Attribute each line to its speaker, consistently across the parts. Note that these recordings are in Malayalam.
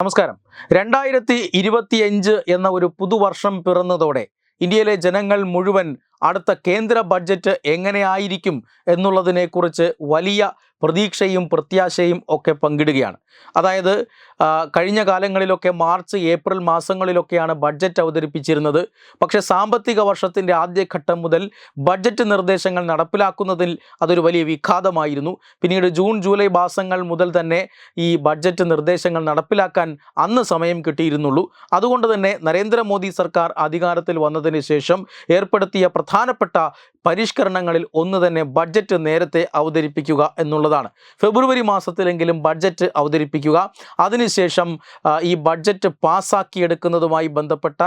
Speaker 1: നമസ്കാരം. രണ്ടായിരത്തി ഇരുപത്തിയഞ്ച് എന്ന ഒരു പുതുവർഷം പിറന്നതോടെ ഇന്ത്യയിലെ ജനങ്ങൾ മുഴുവൻ അടുത്ത കേന്ദ്ര ബഡ്ജറ്റ് എങ്ങനെയായിരിക്കും എന്നുള്ളതിനെക്കുറിച്ച് വലിയ പ്രതീക്ഷയും പ്രത്യാശയും ഒക്കെ പങ്കിടുകയാണ്. അതായത് കഴിഞ്ഞ കാലങ്ങളിലൊക്കെ മാർച്ച് ഏപ്രിൽ മാസങ്ങളിലൊക്കെയാണ് ബഡ്ജറ്റ് അവതരിപ്പിച്ചിരുന്നത്. പക്ഷേ സാമ്പത്തിക വർഷത്തിന്റെ ആദ്യഘട്ടം മുതൽ ബഡ്ജറ്റ് നിർദ്ദേശങ്ങൾ നടപ്പിലാക്കുന്നതിൽ അതൊരു വലിയ വിഘാതമായിരുന്നു. പിന്നീട് ജൂൺ ജൂലൈ മാസങ്ങൾ മുതൽ തന്നെ ഈ ബഡ്ജറ്റ് നിർദ്ദേശങ്ങൾ നടപ്പിലാക്കാൻ അന്ന് സമയം കിട്ടിയിരുന്നുള്ളൂ. അതുകൊണ്ട് തന്നെ നരേന്ദ്രമോദി സർക്കാർ അധികാരത്തിൽ വന്നതിന് ശേഷം ഏർപ്പെടുത്തിയ പ്രധാനപ്പെട്ട പരിഷ്കരണങ്ങളിൽ ഒന്ന് തന്നെ ബഡ്ജറ്റ് നേരത്തെ അവതരിപ്പിക്കുക എന്നുള്ളതാണ്. ഫെബ്രുവരി മാസത്തിലെങ്കിലും ബഡ്ജറ്റ് അവതരിപ്പിക്കുക. അതിനുശേഷം ഈ ബഡ്ജറ്റ് പാസ്സാക്കിയെടുക്കുന്നതുമായി ബന്ധപ്പെട്ട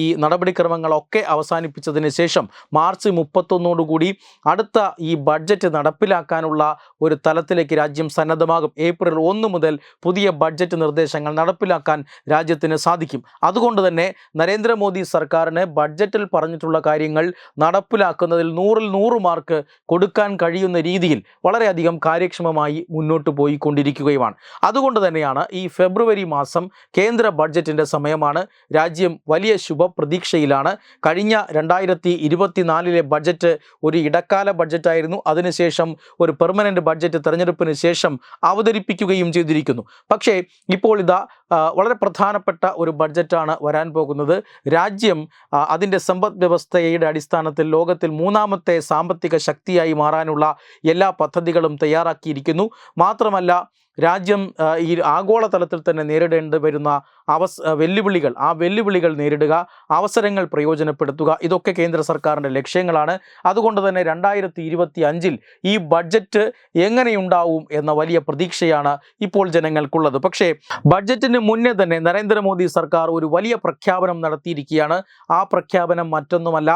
Speaker 1: ഈ നടപടിക്രമങ്ങളൊക്കെ അവസാനിപ്പിച്ചതിന് ശേഷം മാർച്ച് മുപ്പത്തൊന്നോടുകൂടി അടുത്ത ഈ ബഡ്ജറ്റ് നടപ്പിലാക്കാനുള്ള ഒരു തലത്തിലേക്ക് രാജ്യം സന്നദ്ധമാകും. ഏപ്രിൽ ഒന്ന് മുതൽ പുതിയ ബഡ്ജറ്റ് നിർദ്ദേശങ്ങൾ നടപ്പിലാക്കാൻ രാജ്യത്തിന് സാധിക്കും. അതുകൊണ്ട് തന്നെ നരേന്ദ്രമോദി സർക്കാരിന് ബഡ്ജറ്റിൽ പറഞ്ഞിട്ടുള്ള കാര്യങ്ങൾ നടപ്പിലാക്കുന്നതിൽ നൂറിൽ നൂറ് മാർക്ക് കൊടുക്കാൻ കഴിയുന്ന രീതിയിൽ വളരെയധികം കാര്യക്ഷമമായി മുന്നോട്ട് പോയിക്കൊണ്ടിരിക്കുകയുമാണ്. അതുകൊണ്ട് തന്നെയാണ് ഈ ഫെബ്രുവരി മാസം കേന്ദ്ര ബഡ്ജറ്റിന്റെ സമയമാണ്. രാജ്യം വലിയ ശുഭപ്രതീക്ഷയിലാണ്. കഴിഞ്ഞ രണ്ടായിരത്തി ഇരുപത്തിനാലിലെ ബഡ്ജറ്റ് ഒരു ഇടക്കാല ബഡ്ജറ്റായിരുന്നു. അതിനുശേഷം ഒരു പെർമനന്റ് ബഡ്ജറ്റ് തെരഞ്ഞെടുപ്പിന് ശേഷം അവതരിപ്പിക്കുകയും ചെയ്തിരിക്കുന്നു. പക്ഷേ ഇപ്പോൾ ഇതാ വളരെ പ്രധാനപ്പെട്ട ഒരു ബഡ്ജറ്റാണ് വരാൻ പോകുന്നത്. രാജ്യം അതിന്റെ സമ്പദ് വ്യവസ്ഥയുടെ അടിസ്ഥാനത്തിൽ ലോകത്തിൽ മൂന്നാമത്തെ സാമ്പത്തിക ശക്തിയായി മാറാനുള്ള എല്ലാ പദ്ധതികളും തയ്യാറാക്കിയിരിക്കുന്നു. മാത്രമല്ല രാജ്യം ഈ ആഗോളതലത്തിൽ തന്നെ നേരിടേണ്ടി വരുന്ന അവസ് വെല്ലുവിളികൾ ആ വെല്ലുവിളികൾ നേരിടുക അവസരങ്ങൾ പ്രയോജനപ്പെടുത്തുക ഇതൊക്കെ കേന്ദ്ര സർക്കാരിന്റെ ലക്ഷ്യങ്ങളാണ്. അതുകൊണ്ട് തന്നെ രണ്ടായിരത്തി ഇരുപത്തി അഞ്ചിൽ ഈ ബഡ്ജറ്റ് എങ്ങനെയുണ്ടാവും എന്ന വലിയ പ്രതീക്ഷയാണ് ഇപ്പോൾ ജനങ്ങൾക്കുള്ളത്. പക്ഷേ ബഡ്ജറ്റിന് മുന്നേ തന്നെ നരേന്ദ്രമോദി സർക്കാർ ഒരു വലിയ പ്രഖ്യാപനം നടത്തിയിരിക്കുകയാണ്. ആ പ്രഖ്യാപനം മറ്റൊന്നുമല്ല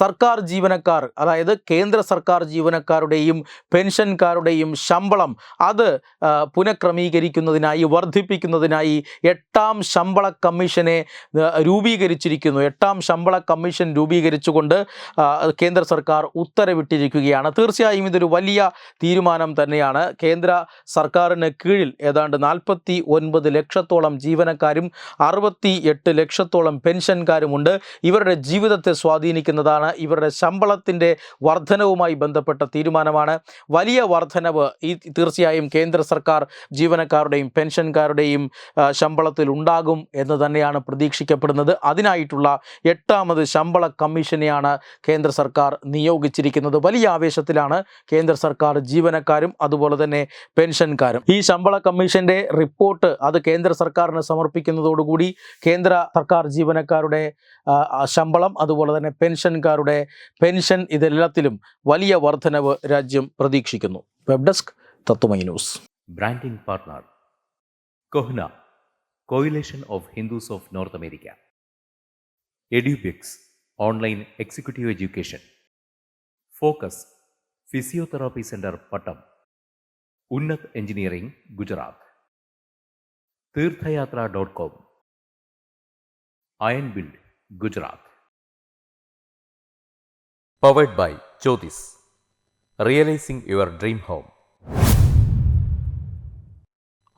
Speaker 1: സർക്കാർ ജീവനക്കാർ അതായത് കേന്ദ്ര സർക്കാർ ജീവനക്കാരുടെയും പെൻഷൻകാരുടെയും ശമ്പളം അത് ആ, പുനഃക്രമീകരിക്കുന്നതിനായി വർദ്ധിപ്പിക്കുന്നതിനായി എട്ടാം ശമ്പള കമ്മീഷനെ രൂപീകരിച്ചിരിക്കുന്നു. എട്ടാം ശമ്പള കമ്മീഷൻ രൂപീകരിച്ചുകൊണ്ട് കേന്ദ്ര സർക്കാർ ഉത്തരവിട്ടിരിക്കുകയാണ്. തീർച്ചയായും ഇതൊരു വലിയ തീരുമാനം തന്നെയാണ്. കേന്ദ്ര സർക്കാരിന് കീഴിൽ ഏതാണ്ട് നാൽപ്പത്തി ഒൻപത് ലക്ഷത്തോളം ജീവനക്കാരും അറുപത്തി എട്ട് ലക്ഷത്തോളം പെൻഷൻകാരുമുണ്ട്. ഇവരുടെ ജീവിതത്തെ സ്വാധീനിക്കുന്നതാണ് ഇവരുടെ ശമ്പളത്തിന്റെ വർധനവുമായി ബന്ധപ്പെട്ട തീരുമാനമാണ്. വലിയ വർധനവ് ഈ തീർച്ചയായും കേന്ദ്ര സർക്കാർ ജീവനക്കാരുടെയും പെൻഷൻകാരുടെയും ശമ്പളത്തിൽ ഉണ്ടാകും എന്ന് തന്നെയാണ് പ്രതീക്ഷിക്കപ്പെടുന്നത്. അതിനായിട്ടുള്ള എട്ടാമത് ശമ്പള കമ്മീഷനെയാണ് കേന്ദ്ര സർക്കാർ നിയോഗിച്ചിരിക്കുന്നത്. വലിയ ആവേശത്തിലാണ് കേന്ദ്ര സർക്കാർ ജീവനക്കാരും അതുപോലെ തന്നെ പെൻഷൻകാരും. ഈ ശമ്പള കമ്മീഷന്റെ റിപ്പോർട്ട് അത് കേന്ദ്ര സർക്കാരിന് സമർപ്പിക്കുന്നതോടുകൂടി കേന്ദ്ര സർക്കാർ ജീവനക്കാരുടെ ശമ്പളം അതുപോലെ തന്നെ പെൻഷൻകാരുടെ പെൻഷൻ ഇതെല്ലാത്തിലും വലിയ വർധനവ് രാജ്യം പ്രതീക്ഷിക്കുന്നു. Web desk Tatwamayi news.
Speaker 2: Education. Focus, Physiotherapy Center, Pattam. Unnat Engineering, Gujarat. Tirthayatra.com. Iron Build, Gujarat. Powered by Jyotis. Realizing your dream home.